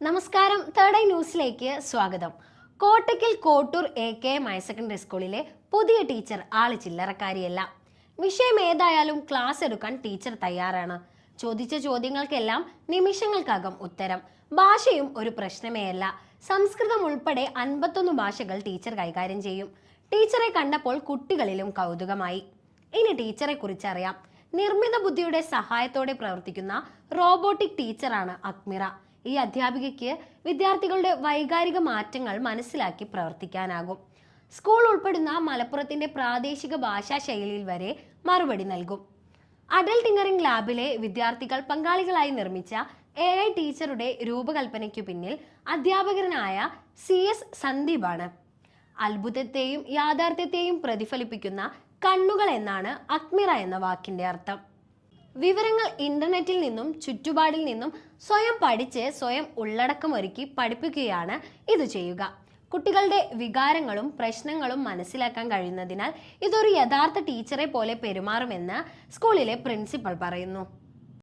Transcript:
നമസ്കാരം. Third eye ന്യൂസിലേക്ക് സ്വാഗതം. Kottakkal Kottoor A K M higher secondary സ്കൂളിലെ പുതിയ ടീച്ചർ ആൾ ചില്ലറക്കാരിയല്ല. വിഷയം ഏതായാലും ക്ലാസ് എടുക്കാൻ ടീച്ചർ തയ്യാറാണ്. ചോദിച്ച ചോദ്യങ്ങൾക്കെല്ലാം നിമിഷങ്ങൾക്കകം ഉത്തരം. ഭാഷയും ഒരു പ്രശ്നമേയല്ല സംസ്കൃതം ഉൾപ്പെടെ അൻപത്തൊന്ന് ഭാഷകൾ ടീച്ചർ കൈകാര്യം ചെയ്യും. ടീച്ചറെ കണ്ടപ്പോൾ കുട്ടികളിലും കൗതുകമായി. ഇനി ടീച്ചറെ കുറിച്ചറിയാം നിർമ്മിത ബുദ്ധിയുടെ സഹായത്തോടെ പ്രവർത്തിക്കുന്ന റോബോട്ടിക് ടീച്ചറാണ് അക്മിറ. ഈ അധ്യാപികയ്ക്ക് വിദ്യാർത്ഥികളുടെ വൈകാരിക മാറ്റങ്ങൾ മനസ്സിലാക്കി പ്രവർത്തിക്കാനാകും. സ്കൂൾ ഉൾപ്പെടുന്ന മലപ്പുറത്തിന്റെ പ്രാദേശിക ഭാഷാ ശൈലിയിൽ വരെ മറുപടി നൽകും. അഡൽ ലാബിലെ വിദ്യാർത്ഥികൾ പങ്കാളികളായി നിർമ്മിച്ച എ ഐ ടീച്ചറുടെ രൂപകൽപ്പനയ്ക്കു പിന്നിൽ അധ്യാപകനായ സി എസ് സന്ദീപാണ്. അത്ഭുതത്തെയും യാഥാർത്ഥ്യത്തെയും പ്രതിഫലിപ്പിക്കുന്ന കണ്ണുകൾ എന്നാണ് അക്മിറ എന്ന വാക്കിന്റെ അർത്ഥം. വിവരങ്ങൾ ഇന്റർനെറ്റിൽ നിന്നും ചുറ്റുപാടിൽ നിന്നും സ്വയം പഠിച്ച് സ്വയം ഉള്ളടക്കമൊരുക്കി പഠിപ്പിക്കുകയാണ് ഇത് ചെയ്യുക. കുട്ടികളുടെ വികാരങ്ങളും പ്രശ്നങ്ങളും മനസ്സിലാക്കാൻ കഴിയുന്നതിനാൽ ഇതൊരു യഥാർത്ഥ ടീച്ചറെ പോലെ പെരുമാറുമെന്ന് സ്കൂളിലെ പ്രിൻസിപ്പൽ പറയുന്നു.